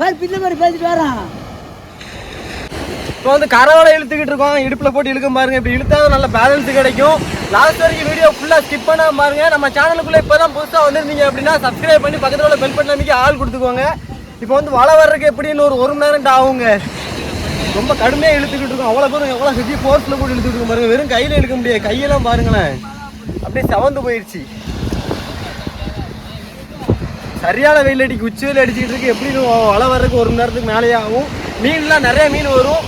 மாதிரி பின்ன மாதிரி பேசிட்டு வரான் இப்போ வந்து கரவலை இழுத்துக்கிட்டு இருக்கோம். இடுப்பில் போட்டு இழுக்க பாருங்க. இப்படி இழுத்தா நல்ல பேலன்ஸ் கிடைக்கும். லாஸ்ட் வரைக்கும் வீடியோ ஃபுல்லாக ஸ்கிப் பண்ணாம பாருங்க. நம்ம சேனலுக்குள்ளே இப்போ தான் புதுசாக வந்திருந்தீங்க அப்படின்னா சப்ஸ்கிரைப் பண்ணி பக்கத்தில் உள்ள பெல் பட்டன் அமைக்க ஆள் கொடுத்துக்கோங்க. இப்போ வந்து வலை வர்றதுக்கு எப்படின்னு ஒரு ஒரு மணி நேரம் ஆகுங்க? ரொம்ப கடுமையாக இழுத்துக்கிட்டு இருக்கோம். அவ்வளோ பேரும் எவ்வளோ ஹெவி ஃபோர்ஸில் போட்டு இழுத்துக்கிட்டு இருக்கோம் பாருங்க. வெறும் கையில் இழுக்க முடியாது. கையெல்லாம் பாருங்களேன். அப்படியே செவந்து போயிடுச்சு சரியான வெயில் அடிக்கு உச்சி வெயில் அடிச்சுக்கிட்டு இருக்கு. எப்படி வலை வர்றதுக்கு ஒரு மணி நேரத்துக்கு மேலேயே ஆகும். மீன்லாம் நிறைய மீன் வரும்.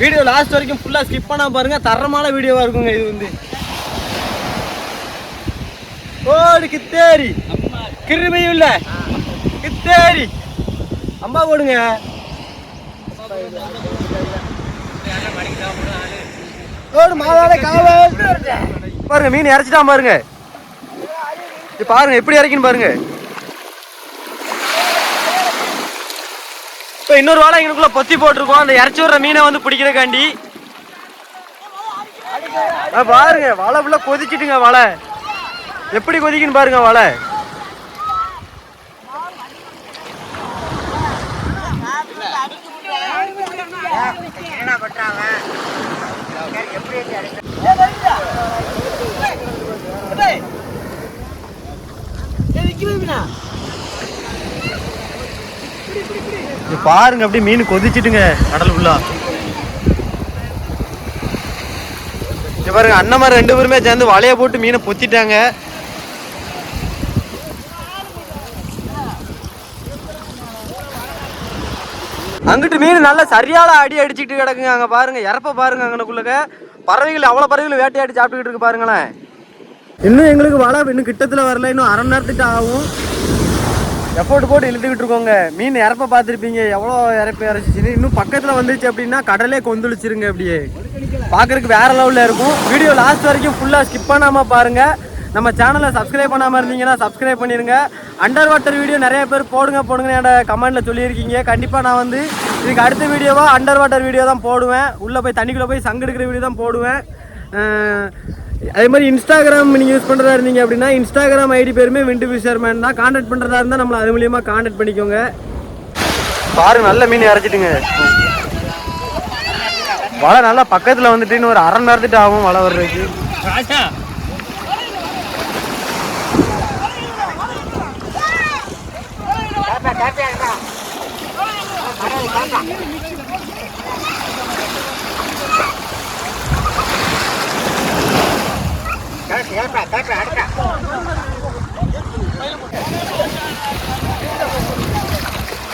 வீடியோ லாஸ்ட் வரைக்கும் ஃபுல்லாக ஸ்கிப் பண்ணால் பாருங்கள் தரமான வீடியோவாக இருக்குங்க இது வந்து. ஓடு கித்தேரி. கிருமையும் இல்லை. கித்தேரி. அம்மா போடுங்க. ஓடு மாதாட காவல். பாருங்க மீன் இறச்சிட்டான் பாருங்க. இது பாருங்க எப்படி இறக்கின்னு பாருங்க. இப்போ இன்னொரு வாழை எங்களுக்குள்ள பொத்தி போட்டிருக்கோம். அந்த இறச்சி விடுற மீனை வந்து பிடிக்கிறக்காண்டி ஆ, பாருங்க வலை ஃபுல்லாக கொதிச்சிட்டுங்க வலை. எப்படி கொதிக்குன்னு பாருங்க வலை. இது பாருங்க அப்படியே மீன் கொதிச்சிட்டுங்க கடல் ஃபுல்லா இது பாருங்க அண்ணன் ரெண்டு பேருமே சேர்ந்து வலைய போட்டு மீனை பொத்திட்டாங்க. அங்கிட்டு மீன் நல்லா சரியான அடி அடிச்சிட்டு கிடக்குங்க அங்க பாருங்க இறப்ப பாருங்க அங்கனக்குள்ளக பறவைகள் அவ்வளவு பறவைகள் வேட்டையாடி சாப்பிட்டுக்கிட்டு இருக்கு பாருங்களேன். இன்னும் எங்களுக்கு வலை இன்னும் கிட்டத்துல வரல இன்னும் அரை நேரத்துக்கு ஆகும். எஃபோர்ட் போட்டு இழுத்துக்கிட்டு இருக்கோங்க. மீன் இறப்ப பார்த்துருப்பீங்க. எவ்வளோ இறப்ப இறச்சிச்சின்னு. இன்னும் பக்கத்தில் வந்துச்சு அப்படின்னா கடலே கொந்தளிச்சிருங்க அப்படியே. பார்க்குறதுக்கு வேற லெவலில் இருக்கும். வீடியோ லாஸ்ட் வரைக்கும் ஃபுல்லாக ஸ்கிப் பண்ணாமல் பாருங்கள் நம்ம சேனலை சப்ஸ்கிரைப் பண்ணாமல் இருந்தீங்கன்னா சப்ஸ்கிரைப் பண்ணிடுங்க அண்டர் வாட்டர் வீடியோ நிறைய பேர் போடுங்க போடுங்க என்னோட கமெண்ட்டில் சொல்லியிருக்கீங்க. கண்டிப்பாக நான் வந்து இதுக்கு அடுத்த வீடியோவாக அண்டர் வாட்டர் வீடியோ தான் போடுவேன். உள்ளே போய் தண்ணிக்குள்ளே போய் சங்கு எடுக்கிற வீடியோ தான் போடுவேன். அதே மாதிரி இன்ஸ்டாகிராம் நீங்கள் யூஸ் பண்ணுறதா இருந்தீங்க அப்படின்னா இன்ஸ்டாகிராம் ஐடி பேருமே விண்டு ஃபிஷர்மேன் தான். காண்டாக்ட் பண்ணுறதா இருந்தால் நம்மளை அது மூலியமாக காண்டாக்ட் பண்ணிக்கோங்க. பாருங்க நல்ல மீன் இறச்சிட்டுங்க வலை நல்லா பக்கத்தில் வந்துட்டு இன்னும் ஒரு அரை நேரத்துட்டு ஆகும் வலை வர்றதுக்கு.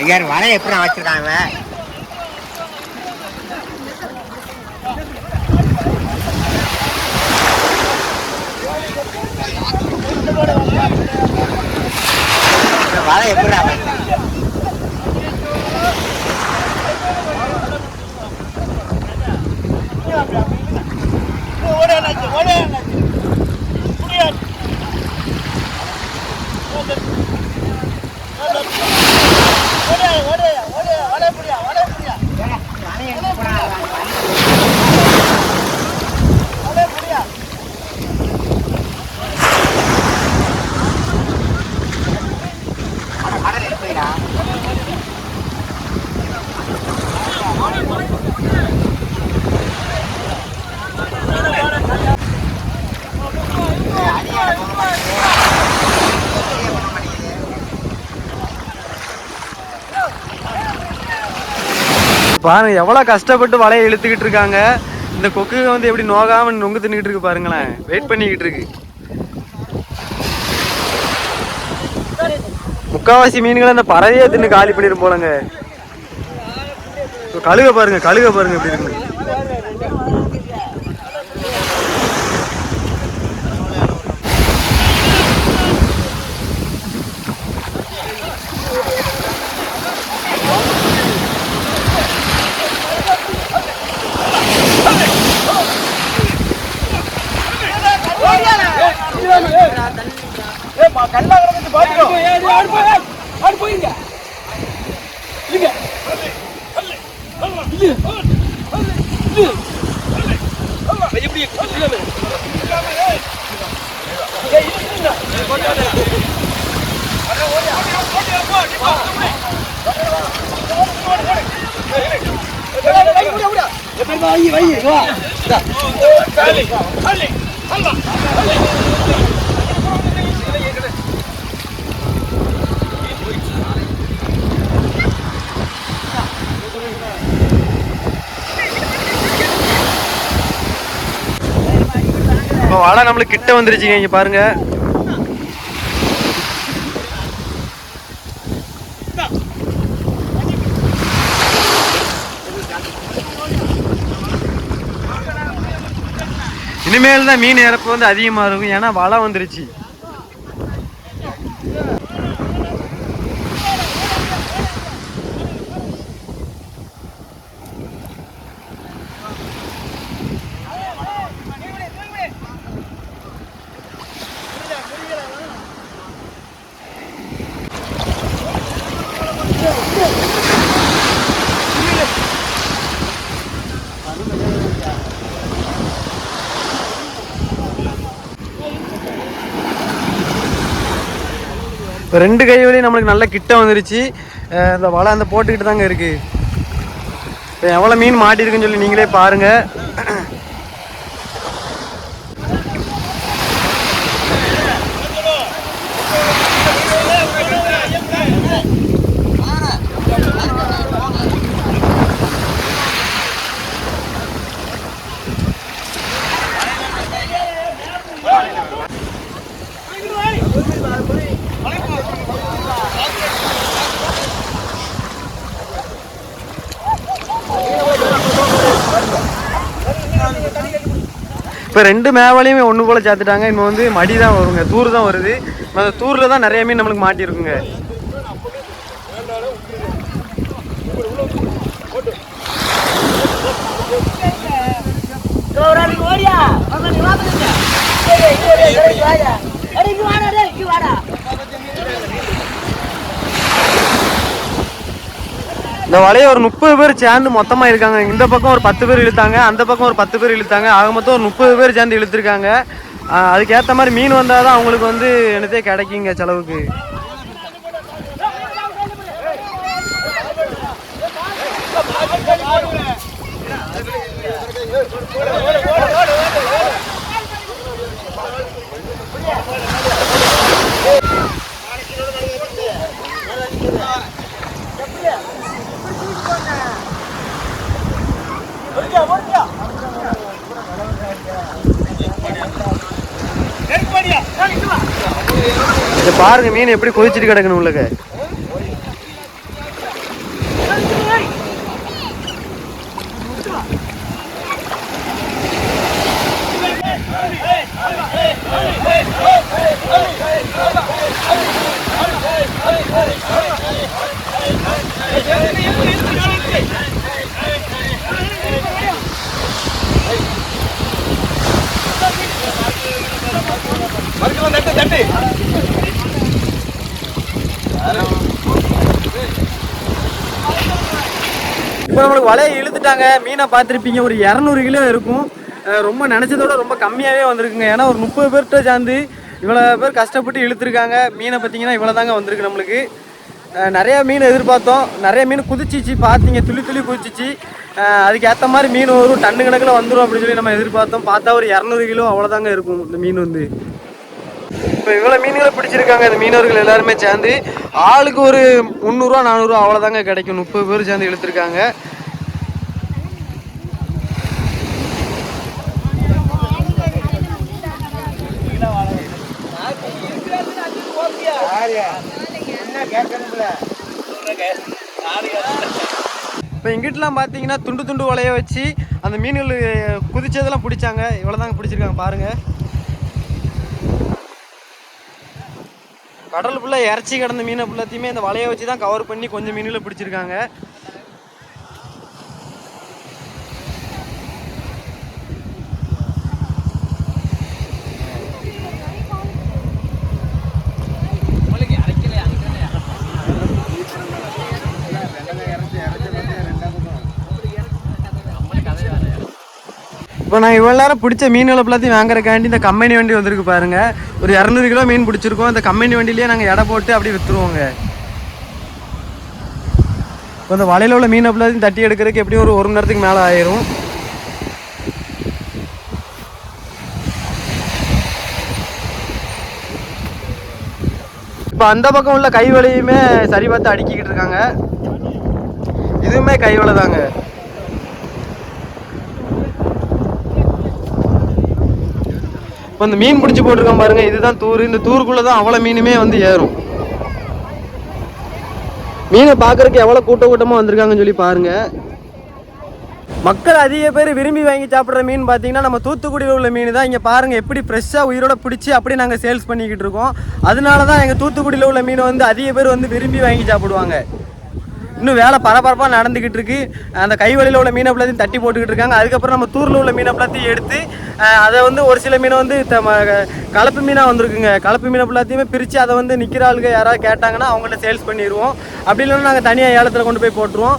இங்க வலை எப்படி வச்சிருக்காங்க? பாருங்க எவ்வளோ கஷ்டப்பட்டு வலையை இழுத்துக்கிட்டு இருக்காங்க. இந்த கொக்கு வந்து எப்படி நோகாம நொங்கு தின்னுக்கிட்டு இருக்கு பாருங்களேன். வெயிட் பண்ணிக்கிட்டு இருக்கு. முக்காவாசி மீன்களை இந்த பறவையே தின்னு காலி பண்ணிடும் போலங்க. கழுக பாருங்க கழுக பாருங்க எப்படி இருக்கு. இப்போ வலை நம்மளுக்கு கிட்ட வந்துருச்சுங்க இங்கே பாருங்க. இனிமேல் தான் மீன் இறப்பு வந்து அதிகமாக இருக்கும். ஏன்னா வலை வந்துருச்சு. இப்போ ரெண்டு கை வழியும் நம்மளுக்கு நல்ல கிட்ட வந்துருச்சு. இந்த வலை அந்த போட்டுக்கிட்டு தாங்க இருக்குது இப்போ எவ்வளோ மீன் மாட்டிருக்குன்னு சொல்லி நீங்களே பாருங்கள் இப்போ ரெண்டு மேவாலையுமே ஒன்று போல் சேர்த்துட்டாங்க இன்னும் வந்து மடி தான் வருங்க. தூர் தான் வருது. அந்த தூரில் தான் நிறைய மீன் நம்மளுக்கு மாட்டியிருக்குங்க ஓடியா நீ வாங்க இங்க வாடா டேய் இங்க வாடா இந்த வலையை ஒரு முப்பது பேர் சேர்ந்து மொத்தமாக இருக்காங்க இந்த பக்கம் ஒரு பத்து பேர் இழுத்தாங்க அந்த பக்கம் ஒரு பத்து பேர் இழுத்தாங்க. ஆக மொத்தம் ஒரு முப்பது பேர் சேர்ந்து இழுத்துருக்காங்க. அதுக்கேற்ற மாதிரி மீன் வந்தால் தான் அவங்களுக்கு வந்து என்னதே கிடைக்குங்க செலவுக்கு. பாருங்க மீன் எப்படி கொதிச்சிட்டு கிடக்கணும் உள்ளக இப்போ நம்மளுக்கு வலையை இழுத்துட்டாங்க. மீனை பார்த்துருப்பீங்க. ஒரு இரநூறு கிலோ இருக்கும். ரொம்ப நினச்சதோட ரொம்ப கம்மியாகவே வந்திருக்குங்க. ஏன்னா ஒரு முப்பது பேர்கிட்ட சேர்ந்து இவ்வளோ பேர் கஷ்டப்பட்டு இழுத்துருக்காங்க. மீனை பார்த்தீங்கன்னா இவ்வளோ தாங்க வந்திருக்கு நம்மளுக்கு. நிறையா மீன் எதிர்பார்த்தோம். நிறைய மீன் குதிச்சிச்சு. பார்த்தீங்க துளி துளி குதிச்சிச்சு. அதுக்கு ஏற்ற மாதிரி மீன் வரும் டன்னு கணக்கில் வந்துடும் அப்படின்னு சொல்லி நம்ம எதிர்பார்த்தோம். பார்த்தா ஒரு இரநூறு கிலோ அவ்வளோதாங்க இருக்கும் இந்த மீன் வந்து. இப்போ இவ்வளோ மீன்களை பிடிச்சிருக்காங்க இந்த மீனவர்கள் எல்லாருமே சேர்ந்து. ஆளுக்கு ஒரு முந்நூறுரூவா நானூறுரூவா அவ்வளோதாங்க கிடைக்கும். முப்பது பேர் சேர்ந்து இழுத்துருக்காங்க. என்ன இப்போ எங்கிட்டலாம் பார்த்தீங்கன்னா துண்டு துண்டு வலைய வச்சு அந்த மீன்கள் குதிச்சதெல்லாம் பிடிச்சாங்க. இவ்வளோதாங்க பிடிச்சிருக்காங்க பாருங்கள் கடல் ஃபுல்லாக இறச்சி கிடந்த மீனை ஃபுல்லாத்தையுமே இந்த வலையை வச்சு தான் கவர் பண்ணி கொஞ்சம் மீனில் பிடிச்சிருக்காங்க. இப்போ நான் இவ்வளோ நேரம் பிடிச்ச மீன் எல்லாத்தையும் வாங்குறக்காண்டி இந்த கம்பெனி வண்டி வந்திருக்கு பாருங்க. ஒரு இரநூறு கிலோ மீன் பிடிச்சிருக்கோம். இந்த கம்பெனி வண்டியிலேயே நாங்கள் எடை போட்டு அப்படியே விற்றுருவோங்க இப்போ இந்த வலையில் உள்ள மீன் எல்லாத்தையும் தட்டி எடுக்கிறதுக்கு எப்படியும் ஒரு ஒரு மணி நேரத்துக்கு மேலே ஆயிரும். இப்போ அந்த பக்கம் உள்ள கை வலையுமே சரி பார்த்து அடுக்கிக்கிட்டு இருக்காங்க. இதுவுமே கை வலை தாங்க இப்போ இந்த மீன் பிடிச்சி போட்டிருக்கோம் பாருங்க இதுதான் தூர் இந்த தூருக்குள்ளே தான் அவ்வளோ மீனுமே வந்து ஏறும். மீனை பார்க்கறதுக்கு எவ்வளோ கூட்ட கூட்டமாக வந்திருக்காங்கன்னு சொல்லி பாருங்க. மக்கள் அதிக பேர் விரும்பி வாங்கி சாப்பிட்ற மீன் பார்த்தீங்கன்னா நம்ம தூத்துக்குடியில் உள்ள மீன் தான். இங்கே பாருங்கள் எப்படி ஃப்ரெஷ்ஷாக உயிரோட பிடிச்சி அப்படி நாங்கள் சேல்ஸ் பண்ணிக்கிட்டு இருக்கோம். அதனால தான் எங்கள் தூத்துக்குடியில் உள்ள மீனை வந்து அதிக பேர் வந்து விரும்பி வாங்கி சாப்பிடுவாங்க. இன்னும் வேலை பரபரப்பாக நடந்துக்கிட்டு இருக்கு. அந்த கைவழியில் உள்ள மீனை எல்லாத்தையும் தட்டி போட்டுக்கிட்டு இருக்காங்க. அதுக்கப்புறம் நம்ம தூரில் உள்ள மீனை எல்லாத்தையும் எடுத்து அதை வந்து ஒரு சில மீனை வந்து த- கலப்பு மீனாக வந்திருக்குங்க. கலப்பு மீனை எல்லாத்தையுமே பிரித்து அதை வந்து நிற்கிற ஆளுங்க யாராவது கேட்டாங்கன்னா அவங்கள்ட்ட சேல்ஸ் பண்ணிடுவோம் அப்படி இல்லைன்னா நாங்கள் தனியாக ஏலத்தில் கொண்டு போய் போட்டுருவோம்.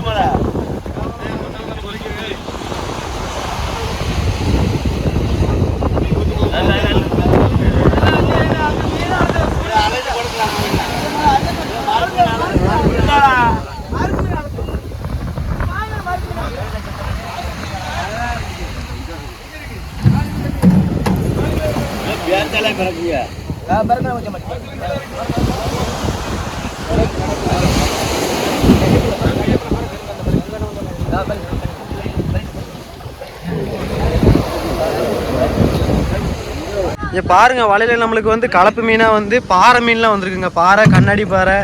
இங்க பாருங்க வலையில நம்மளுக்கு வந்து கலப்பு மீனா வந்து பாறை மீன்லாம் வந்திருக்குங்க. பாறை கண்ணாடி பாறை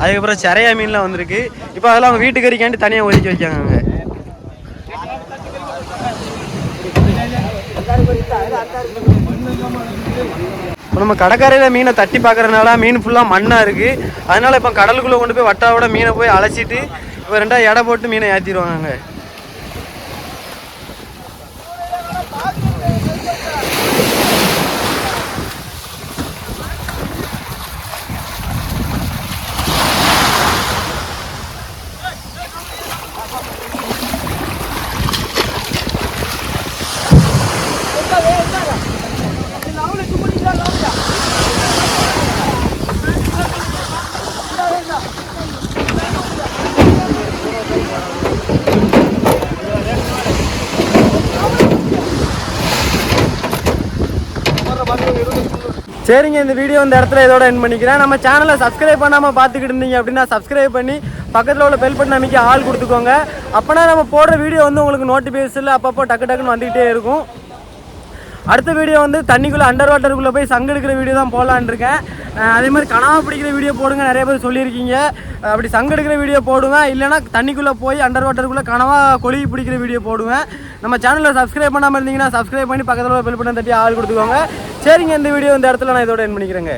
அதுக்கப்புறம் சிறையா மீன்லாம் வந்திருக்கு. இப்போ அதெல்லாம் அவங்க வீட்டுக்கறிக்காண்டி தனியாக ஒதுக்கி வைக்காங்க இப்போ நம்ம கடற்கரையில் மீனை தட்டி பார்க்கறதுனால மீன் ஃபுல்லாக மண்ணாக இருக்குது அதனால் இப்போ கடலுக்குள்ளே கொண்டு போய் வட்டாவோட மீனை போய் அழைச்சிட்டு இப்போ ரெண்டாக எடை போட்டு மீனை ஏற்றிடுவாங்க சரிங்க இந்த வீடியோ இந்த இடத்துல இதோட என் பண்ணிக்கிறேன். நம்ம சேனலை சப்ஸ்கிரைப் பண்ணாமல் பார்த்துக்கிட்டு இருந்தீங்க அப்படின்னா சப்ஸ்கிரைப் பண்ணி பக்கத்தில் உள்ள பெல் பட்டன் அமைக்க ஆள் கொடுத்துக்கோங்க. அப்போனா நம்ம போடுற வீடியோ வந்து உங்களுக்கு நோட்டிஃபிகேஷனில் அப்பப்போ டக்கு டக்குன்னு வந்துக்கிட்டே இருக்கும். அடுத்த வீடியோ வந்து தண்ணிக்குள்ளே அண்டர் வாட்டருக்குள்ளே போய் சங்கு எடுக்கிற வீடியோ தான் போடலான்னு இருக்கேன். அதே மாதிரி கனவா பிடிக்கிற வீடியோ போடுங்க நிறைய பேர் சொல்லியிருக்கீங்க. அப்படி சங்கு எடுக்கிற வீடியோ போடுவேன் இல்லைன்னா தண்ணிக்குள்ளே போய் அண்டர் வாட்டருக்குள்ளே கனவா கொழுகி பிடிக்கிற வீடியோ போடுவேன் நம்ம சேனலில் சப்ஸ்கிரைப் பண்ணாமல் இருந்தீங்கன்னா சப்ஸ்கிரைப் பண்ணி பக்கத்தில் பெல் பட்டன் தட்டி ஆள் கொடுத்துக்கோங்க. சரிங்க இந்த வீடியோ இந்த இடத்துல நான் இதோட என் பண்ணிக்கிறேங்க.